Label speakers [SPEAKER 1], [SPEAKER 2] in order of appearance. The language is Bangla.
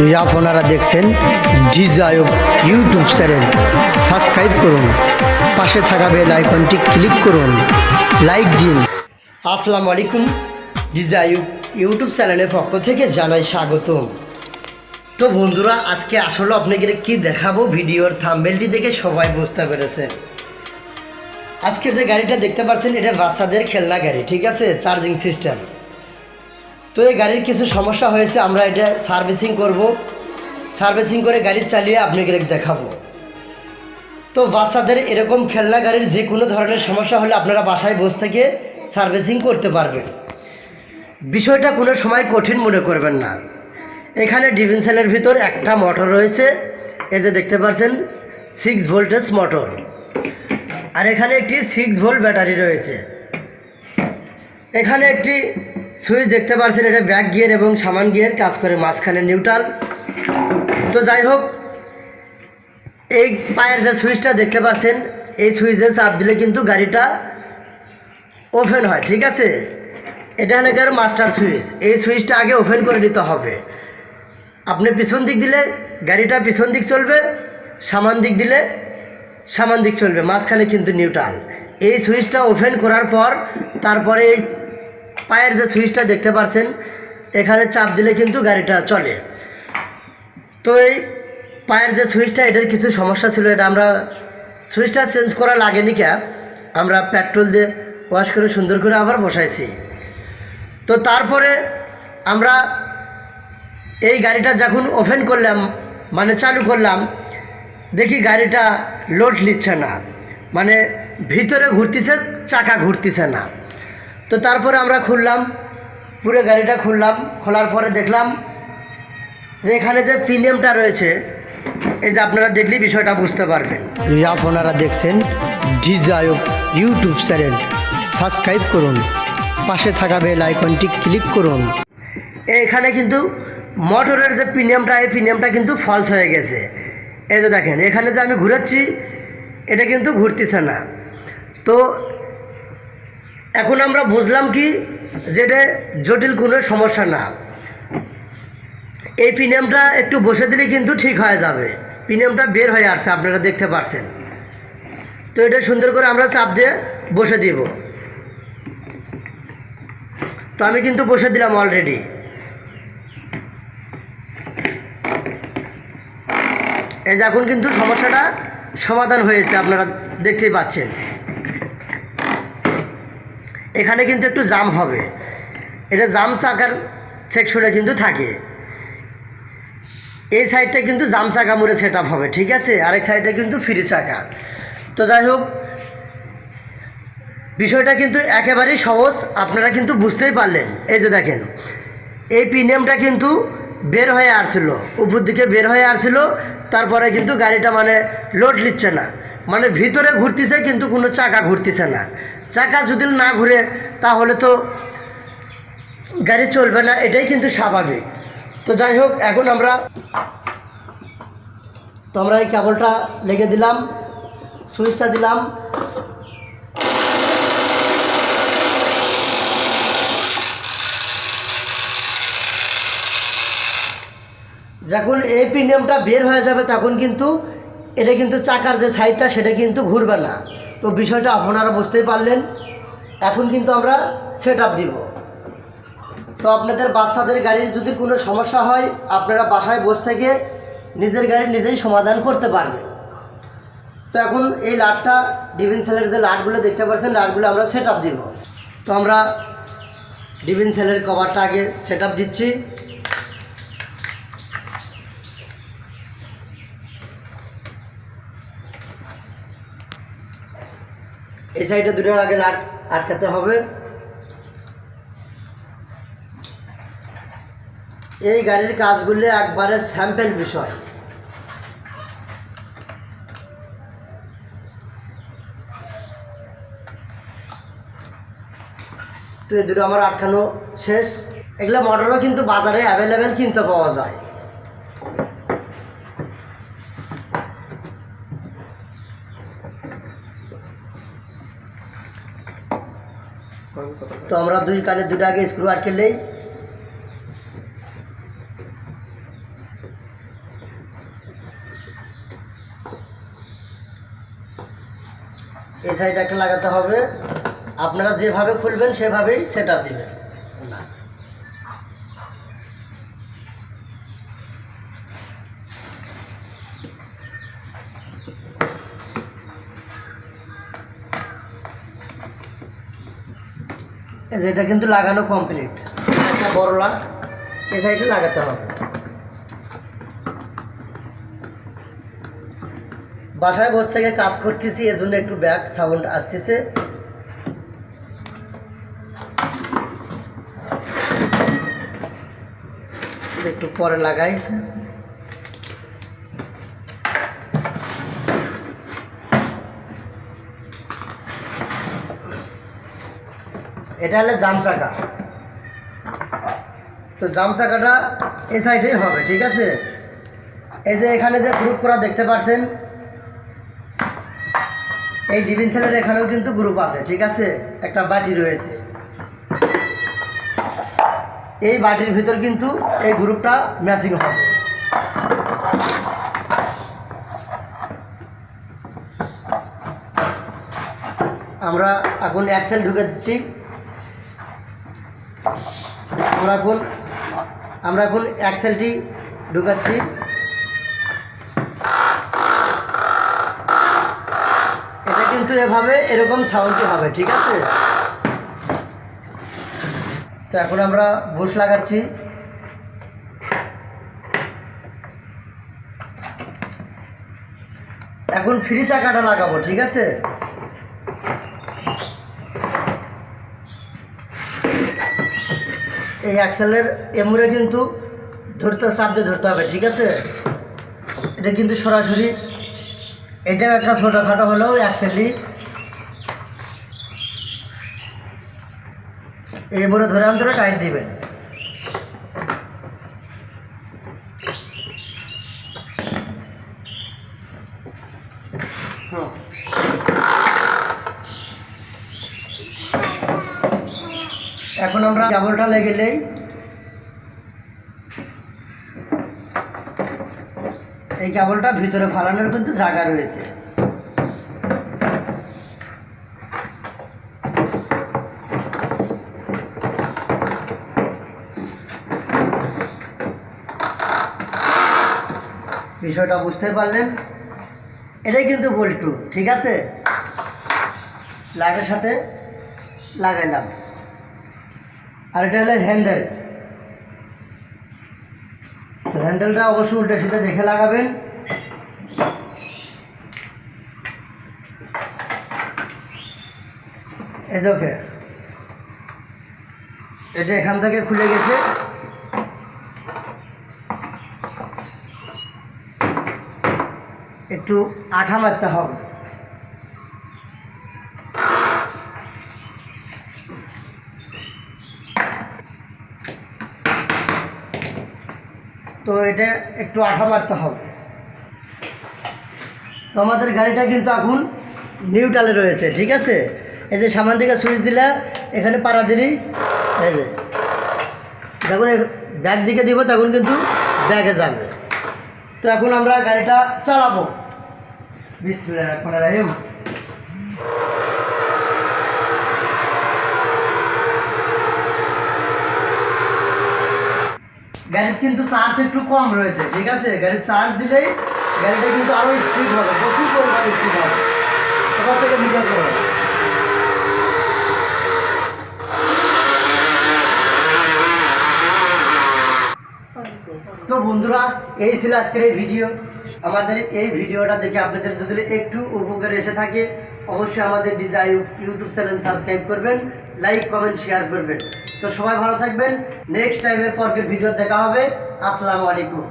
[SPEAKER 1] আপনারা দেখছেন ডিজায়ব ইউটিউব চ্যানেল। সাবস্ক্রাইব করুন। পাশে থাকা বেল আইকনটি ক্লিক করুন। লাইক দিন। আসসালামু আলাইকুম। ডিজায়ব ইউটিউব চ্যানেলের পক্ষ থেকে জানাই স্বাগতম। তো বন্ধুরা, আজকে আসলে আপনাদের কি দেখাবো? ভিডিওর থাম্বেলটি দেখে সবাই বুঝতে পেরেছে। আজকে যে গাড়িটা দেখতে পাচ্ছেন, এটা বাচ্চাদের খেলনা গাড়ি, ঠিক আছে? চার্জিং সিস্টেম তো এই গাড়ির কিছু সমস্যা হয়েছে, আমরা এটা সার্ভিসিং করব। সার্ভিসিং করে গাড়ি চালিয়ে আপনাকে দেখাবো। তো বাচ্চাদের এরকম খেলনা গাড়ির যে কোনো ধরনের সমস্যা হলে আপনারা বাসায় বসে থেকে সার্ভিসিং করতে পারবেন। বিষয়টা কোনো সময় কঠিন মনে করবেন না। এখানে ডিভিনসেলের ভিতর একটা মোটর রয়েছে, এই যে দেখতে পাচ্ছেন সিক্স ভোল্টেজ মোটর আর এখানে একটি সিক্স ভোল্ট ব্যাটারি রয়েছে। এখানে একটি সুইচ দেখতে পাচ্ছেন এটা ব্যাক গিয়ার এবং সামান গিয়ার, কাজ করে মাঝখানে নিউট্রাল। তো যাই হোক, এই পায়ের যে সুইচটা দেখতে পাচ্ছেন এই সুইচে চাপ দিলে কিন্তু গাড়িটা ওপেন হয়, ঠিক আছে? এটা হলো মাস্টার সুইচ। এই সুইচটা আগে ওপেন করে নিতে হবে। আপনি পিছন দিক দিলে গাড়িটা পিছন দিক চলবে, সামান দিক দিলে সামান দিক চলবে, মাঝখানে কিন্তু নিউট্রাল। এই সুইচটা ওপেন করার পর, তারপরে এই পায়ের যে সুইচটা দেখতে পাচ্ছেন এখানে চাপ দিলে কিন্তু গাড়িটা চলে। তো এই পায়ের যে সুইচটা, এটার কিছু সমস্যা ছিল, এটা আমরা সুইচটা চেঞ্জ করা লাগেনি ক্যা, আমরা পেট্রোল দিয়ে ওয়াশ করে সুন্দর করে আবার বসাইছি। তো তারপরে আমরা এই গাড়িটা যখন ওপেন করলাম মানে চালু করলাম, দেখি গাড়িটা লোড নিচ্ছে না মানে ভিতরে ঘুরতেছে, চাকা ঘুরতেছে না। তো তারপরে আমরা খুললাম পুরো গাড়িটা খুললাম খোলার পরে দেখলাম যে এখানে যে প্রিমিয়ামটা রয়েছে এই যে আপনারা দেখলে বিষয়টা বুঝতে পারবেন। আপনারা দেখছেন ডিজায়ব ইউটিউব চ্যানেল সাবস্ক্রাইব করুন পাশে থাকা বেল আইকনটি ক্লিক করুন। এখানে কিন্তু মোটরের যে প্রিমিয়ামটা এই প্রিমিয়ামটা কিন্তু ফলস হয়ে গেছে। এই যে দেখেন এখানে যে আমি ঘুরাচ্ছি এটা কিন্তু ঘুরতেছে না। তো এখন আমরা বুঝলাম কি, যে এটা জটিল কোনো সমস্যা না। এই প্রিমিয়ামটা একটু বসে দিলে কিন্তু ঠিক হয়ে যাবে। প্রিমিয়ামটা বের হয়ে আসছে, আপনারা দেখতে পাচ্ছেন তো এটা সুন্দর করে আমরা চাপ দিয়ে বসে দিব। তো আমি কিন্তু বসে দিলাম অলরেডি এই যে এখন কিন্তু সমস্যাটা সমাধান হয়েছে, আপনারা দেখতেই পাচ্ছেন। এখানে কিন্তু একটু জাম হবে। এটা জাম চাকার সেকশনে কিন্তু থাকে। এই সাইডটা কিন্তু জাম চাকা মুড়ে সেট হবে, ঠিক আছে? আরেক সাইডটা কিন্তু ফ্রি চাকা। তো যাই হোক, বিষয়টা কিন্তু একেবারেই সহজ, আপনারা কিন্তু বুঝতেই পারলেন। এই যে দেখেন, এই প্রিমিয়ামটা কিন্তু বের হয়ে আসছিল, উপর দিকে বের হয়ে আসছিল, তারপরে কিন্তু গাড়িটা মানে লোড নিচ্ছে না। মানে ভিতরে ঘুরতেছে কিন্তু কোনো চাকা ঘুরতেছে না। চাকা যদি না ঘুরে, তাহলে তো গাড়ি চলবে না, এটাই কিন্তু স্বাভাবিক। তো যাই হোক, এখন আমরা তো আমরা এই কেবলটা লেগে দিলাম, সুইচটা দিলাম। যখন এই প্রিমিয়ামটা বের হয়ে যাবে, তখন কিন্তু এটা কিন্তু চাকার যে সাইডটা সেটা কিন্তু ঘুরবে না। তো বিষয়টা আপনারা বুঝতেই পারলেন। এখন কিন্তু আমরা সেট দিব। তো আপনাদের বাচ্চাদের গাড়ির যদি কোনো সমস্যা হয়, আপনারা বাসায় বসে থেকে নিজের গাড়ি নিজেই সমাধান করতে পারবেন। তো এখন এই লাটটা ডিভিন সেলের যে লাটগুলো দেখতে পাচ্ছেন, লাটগুলো আমরা সেট দিব। তো আমরা ডিভিন সেলের কভারটা আগে সেট দিচ্ছি। এই সাইডে দুটো আগে আটকাতে হবে। এই গাড়ির কাজগুলি একবারে স্যাম্পেল বিষয়। তো এই দুটো আমার আটকানো শেষ। এগুলো মোটরও কিন্তু বাজারে অ্যাভেলেবেল কিনতে পাওয়া যায়। তো আমরা দুই কানে দুটো আগে স্ক্রু আটকে নেই। এই সাইড একটা লাগাতে হবে। আপনারা যেভাবে খুলবেন সেভাবেই সেট আপ এই যে এটা কিন্তু লাগানো কমপ্লিট বড় লাগ এই সাইডে লাগাতে হবে। বাসায় বসে থেকে কাজ করতেছি, এজন্য একটু ব্যাক সাউন্ড আসতেছে। একটু পরে লাগাই। এটা হলো জাম চাকা তো জাম চাকাটা এই সাইডেই হবে, ঠিক আছে? এই যে এখানে যে গ্রুপ করা দেখতে পাচ্ছেন, এই ডিভিন সেলের এখানেও কিন্তু গ্রুপ আছে, ঠিক আছে? একটা বাটি রয়েছে। এই বাটির ভিতর কিন্তু এই গ্রুপটা ম্যাচিং হবে। আমরা এখন অ্যাক্সেল ঢুকে দিচ্ছি। আমরা এখন আমরা এখন অ্যাক্সেলটি ঢুকাচ্ছি। এটা কিন্তু এভাবে এরকম সাউন্ডটি হবে, ঠিক আছে? তো এখন আমরা বুশ লাগাচ্ছি। এখন ফ্রি চাকাটা লাগাবো, ঠিক আছে? এই অ্যাক্সেলের এমুরে কিন্তু ধরতে চাপ দিয়ে ধরতে হবে, ঠিক আছে? এটা কিন্তু সরাসরি এটা একটা ছোটোখাটো হলেও অ্যাক্সেলই এবারে ধরে ধরে টাইট দিবেন। কেবলটা লেগেলেই এই কেবলটা ভিতরে ফালানোর কিন্তু জায়গা রয়েছে। বিষয়টা বুঝতে পারলেন? এটাই কিন্তু বল্টু ঠিক আছে? লাইটের সাথে লাগাইলাম। আর এটা হলো হ্যান্ডেল তো হ্যান্ডেলটা অবশ্যই উল্টে সিধে দেখে লাগাবেন। এই এটা এখান থেকে খুলে গেছে। একটু আঠা মারতে হবে। তো এটা একটু আঠা মারতে হবে। তো আমাদের গাড়িটা কিন্তু এখন নিউট্রালে রয়েছে, ঠিক আছে? এই যে সামান থেকে সুইচ দিলে এখানে পাড়া দিলেই এই যে। যখন ব্যাগ দিকে দিব, তখন কিন্তু ব্যাগে যাবে। তো এখন আমরা গাড়িটা চালাবো। বিসমিল্লাহির রহমানির রহিম। গাড়ির কিন্তু চার্জ একটু কম রয়েছে, ঠিক আছে? গাড়ির চার্জ দিলেই গাড়িটা কিন্তু আরও স্পিড হবে, প্রচুর পরিমাণ স্পিড হবে। সবার থেকে ভিডিও করবে তো বন্ধুরা, এই ছিল আজকের এই ভিডিও আমাদের এই ভিডিওটা দেখে আপনাদের যদি একটু উপকার এসে থাকে, অবশ্যই আমাদের ডিজাই ইউটিউব চ্যানেল সাবস্ক্রাইব করবেন লাইক কমেন্ট শেয়ার করবেন। তো সবাই ভালো থাকবেন। নেক্সট টাইমের পরকের ভিডিও দেখা হবে। আসসালামু আলাইকুম।